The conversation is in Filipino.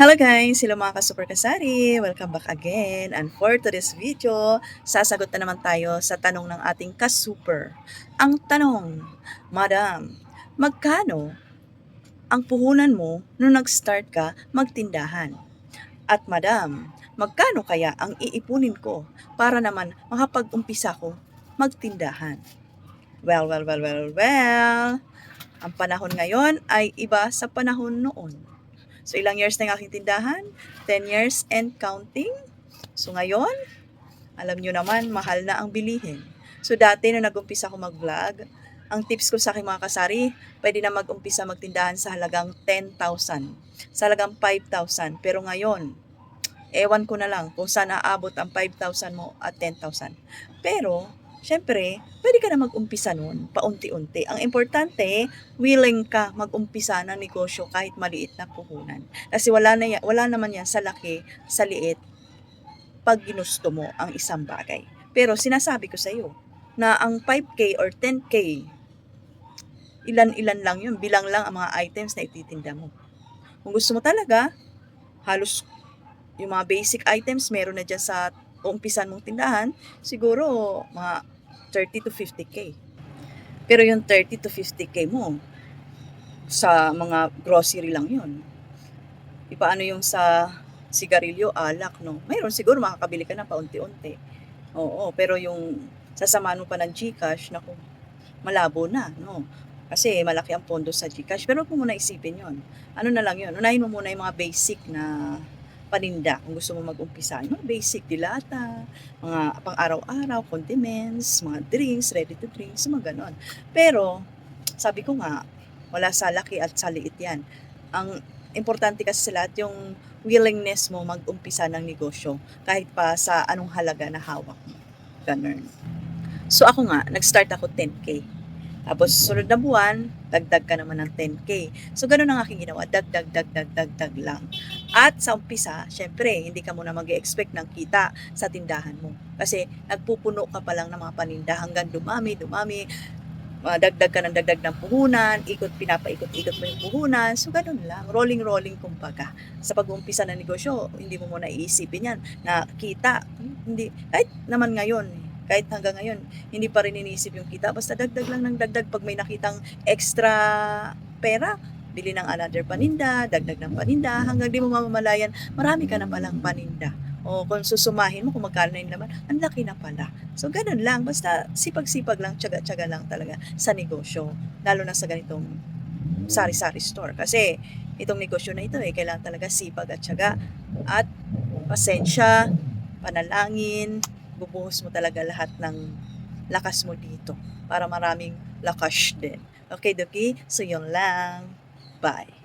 Hello guys! Hello mga ka-super kasari! Welcome back again. And for today's video, sasagot na naman tayo sa tanong ng ating ka-super. Ang tanong, Madam, magkano ang puhunan mo nung nag-start ka magtindahan? At Madam, magkano kaya ang iipunin ko para naman makapag-umpisa ko magtindahan? Well, well, well, well, well. Ang panahon ngayon ay iba sa panahon noon. So, ilang years na yung aking tindahan? 10 years and counting. So, ngayon, alam nyo naman, mahal na ang bilihin. So, dati nung nag-umpisa ako mag-vlog, ang tips ko sa aking mga kasari, pwede na mag-umpisa magtindahan sa halagang 10,000. Sa halagang 5,000. Pero ngayon, ewan ko na lang kung saan aabot ang 5,000 mo at 10,000. Pero, syempre, pwede ka na mag-umpisa nun, paunti-unti. Ang importante, willing ka mag-umpisa ng negosyo kahit maliit na puhunan. Kasi wala, na wala naman yan sa laki, sa liit, pag ginusto mo ang isang bagay. Pero sinasabi ko sa iyo na ang 5K or 10K, ilan-ilan lang yun, bilang lang ang mga items na ititinda mo. Kung gusto mo talaga, halos yung mga basic items meron na dyan sa umpisan mong tindahan, siguro mga 30 to 50k. Pero yung 30 to 50k mo, sa mga grocery lang yun. Ipaano yung sa sigarilyo, alak, no? Mayroon siguro makakabili ka na paunti-unti. Oo, pero yung sasamahan mo pa ng Gcash, naku, malabo na, no? Kasi malaki ang pondo sa Gcash. Pero kung muna isipin yon ano na lang yun, unahin mo muna yung mga basic na paninda kung gusto mo mag-umpisa. Yung mga basic, dilata, mga pang araw-araw, condiments, mga drinks, ready to drinks, mga ganon. Pero, sabi ko nga, wala sa laki at sa liit yan. Ang importante kasi sa lahat yung willingness mo mag-umpisa ng negosyo kahit pa sa anong halaga na hawak mo. Ganun. So ako nga, nag-start ako 10K. Tapos sunod na buwan, dagdag ka naman ng 10K. So ganun ang aking ginawa, dagdag, dagdag, dagdag lang. At sa umpisa, syempre, hindi ka muna mag expect ng kita sa tindahan mo. Kasi nagpupuno ka pa lang ng mga paninda hanggang dumami, dumami, uh, ka ng dagdag ng puhunan, ikot, pinapaikot-ikot mo yung puhunan. So, ganun lang. Rolling-rolling kumbaga. Sa pag-uumpisa ng negosyo, hindi mo muna iisipin yan na kita. Hindi, kahit naman ngayon, kahit hanggang ngayon, hindi pa rin iniisip yung kita. Basta dagdag lang ng dagdag pag may nakitang extra pera, bili ng another paninda, dagdag ng paninda, hanggang di mo mamamalayan, marami ka na palang paninda. O kung susumahin mo kung magkano na yung laman, ang laki na pala. So, ganun lang. Basta sipag-sipag lang, tsaga-tsaga lang talaga sa negosyo. Lalo na sa ganitong sari-sari store. Kasi itong negosyo na ito eh, kailangan talaga sipag at tsaga. At pasensya, panalangin, bubuhos mo talaga lahat ng lakas mo dito para maraming lakas din. Okay, Doki? So, yun lang. Bye.